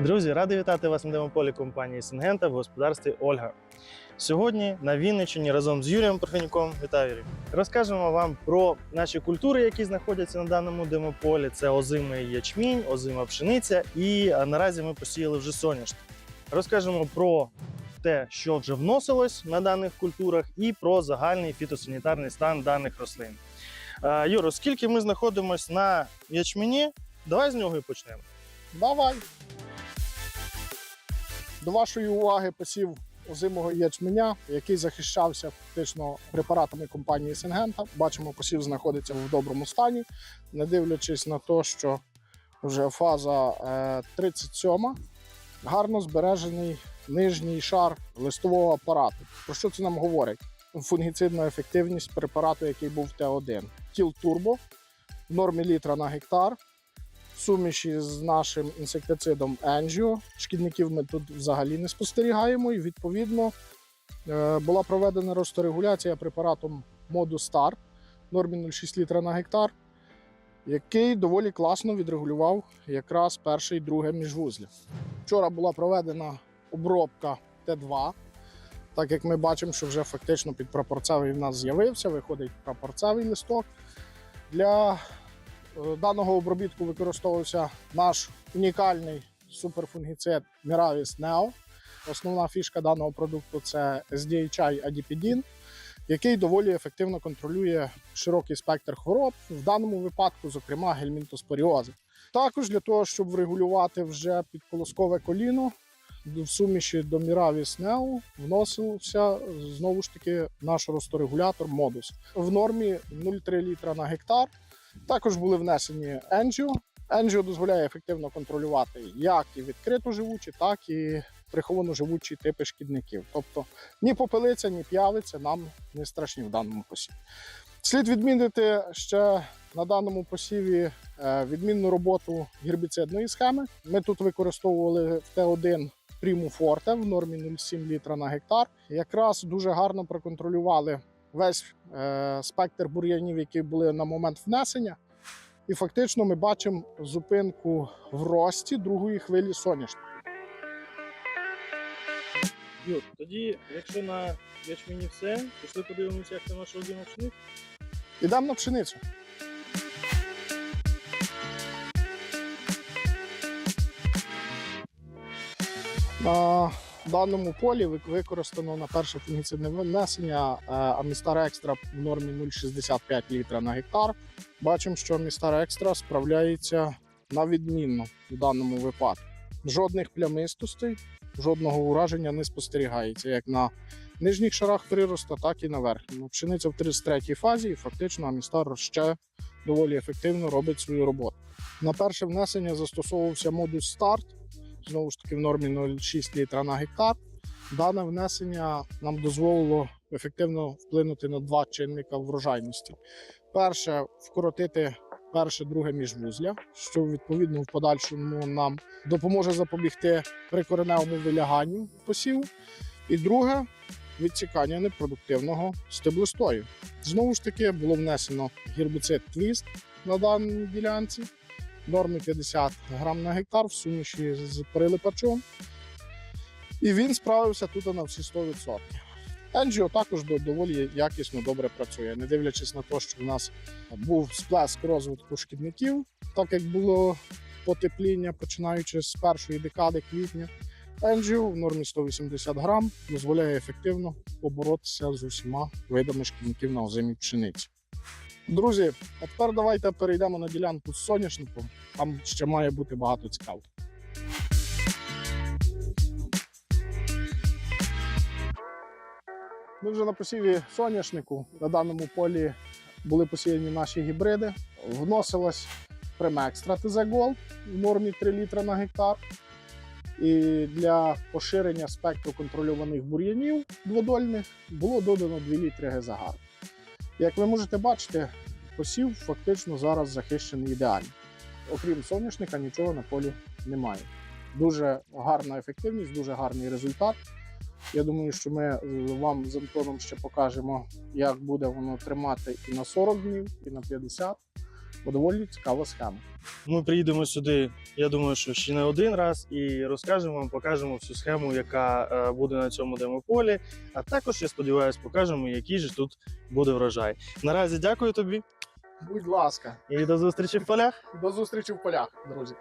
Друзі, радий вітати вас на демополі компанії Сингента в господарстві Ольга. Сьогодні на Вінниччині разом з Юрієм Парфенюком. Вітаю Юрій. Розкажемо вам про наші культури, які знаходяться на даному демополі. Це озимий ячмінь, озима пшениця, і наразі ми посіяли вже соняшник. Розкажемо про те, що вже вносилось на даних культурах, і про загальний фітосанітарний стан даних рослин. Юро, оскільки ми знаходимося на ячмені, давай з нього і почнемо. Давай. До вашої уваги посів озимого ячменя, який захищався фактично препаратами компанії Сингента. Бачимо, посів знаходиться в доброму стані, не дивлячись на те, що вже фаза е, 37 гарно збережений нижній шар листового апарату. Про що це нам говорить? Фунгіцидна ефективність препарату, який був Т1. Тіл Турбо в нормі літра на гектар суміші з нашим інсектицидом Angio. Шкідників ми тут взагалі не спостерігаємо, і відповідно е, була проведена росторегуляція препаратом Start в нормі 0,6 літра на гектар, який доволі класно відрегулював якраз перше і друге міжвузля. Вчора була проведена обробка Т2. Так як ми бачимо, що вже фактично підпрапорцевий в нас з'явився, виходить прапорцевий листок. Для даного обробітку використовувався наш унікальний суперфунгіцид Miravis Neo. Основна фішка даного продукту це SDHI адіпідін, який доволі ефективно контролює широкий спектр хвороб, в даному випадку, зокрема, гельмінтоспоріози. Також для того, щоб врегулювати вже підколоскове коліно, в суміші до Miravis Neo вносився знову ж таки наш росторегулятор Modus в нормі 0,3 літра на гектар. Також були внесені Angio. Angio дозволяє ефективно контролювати як і відкрито живучі, так і приховано живучі типи шкідників. Тобто ні попелиця, ні п'явиця нам не страшні в даному посіві. Слід відмінити ще на даному посіві е, відмінну роботу гербіцидної схеми. Ми тут використовували в Т1 Primo Forte в нормі 0,7 літра на гектар. Якраз дуже гарно проконтролювали весь е, спектр бур'янів, які були на момент внесення. І фактично ми бачимо зупинку в рості другої хвилі соняшника. Юр, тоді, якщо на ячмені все, пішли подивимося, як це наша озима пшениця. Ідемо на пшеницю. Даному полі вик- використано на перше фунгіцидне внесення е, Амістар Екстра в нормі 0,65 літра на гектар. Бачимо, що Амістар Екстра справляється на відмінно в даному випадку. Жодних плямистостей, жодного ураження не спостерігається як на нижніх шарах приросту, так і на верхньому. Пшениця в 33-й фазі, і фактично Амістар ще доволі ефективно робить свою роботу. На перше внесення застосовувався модус старт, знову ж таки в нормі 0,6 літра на гектар. Дане внесення нам дозволило ефективно вплинути на два чинника врожайності. Перше вкоротити перше, друге міжвузля, що відповідно в подальшому нам допоможе запобігти прикореневому виляганню посіву. І друге відсікання непродуктивного стеблостою. Знову ж таки було внесено гербіцид твіст на даній ділянці. Норми 50 грам на гектар в суміші з прилипачом. І він справився тут на всі 100%. Енджіо також доволі якісно добре працює, не дивлячись на те, що в нас був сплеск розвитку шкідників, так як було потепління, починаючи з першої декади квітня. Енджіо в нормі 180 грам дозволяє ефективно поборотися з усіма видами шкідників на озимій пшениці. Друзі, а тепер давайте перейдемо на ділянку з соняшником. Там ще має бути багато цікавого. Ми вже на посіві соняшнику. На даному полі були посіяні наші гібриди. Вносилась Премекстра ТЗ Gold в нормі 3 літра на гектар. І для поширення спектру контрольованих бур'янів дводольних було додано 2 літри Гезагар. Як ви можете бачити, посів фактично зараз захищений ідеально. Окрім соняшника, нічого на полі немає. Дуже гарна ефективність, дуже гарний результат. Я думаю, що ми вам з Антоном ще покажемо, як буде воно тримати і на 40 днів, і на 50. Бо доволі цікава схема. Ми приїдемо сюди, я думаю, що ще не один раз, і розкажемо вам, покажемо всю схему, яка е, буде на цьому демополі. А також, я сподіваюся, покажемо, який же тут буде врожай. Наразі дякую тобі Будь ласка, і до зустрічі в полях. до зустрічі в полях, друзі.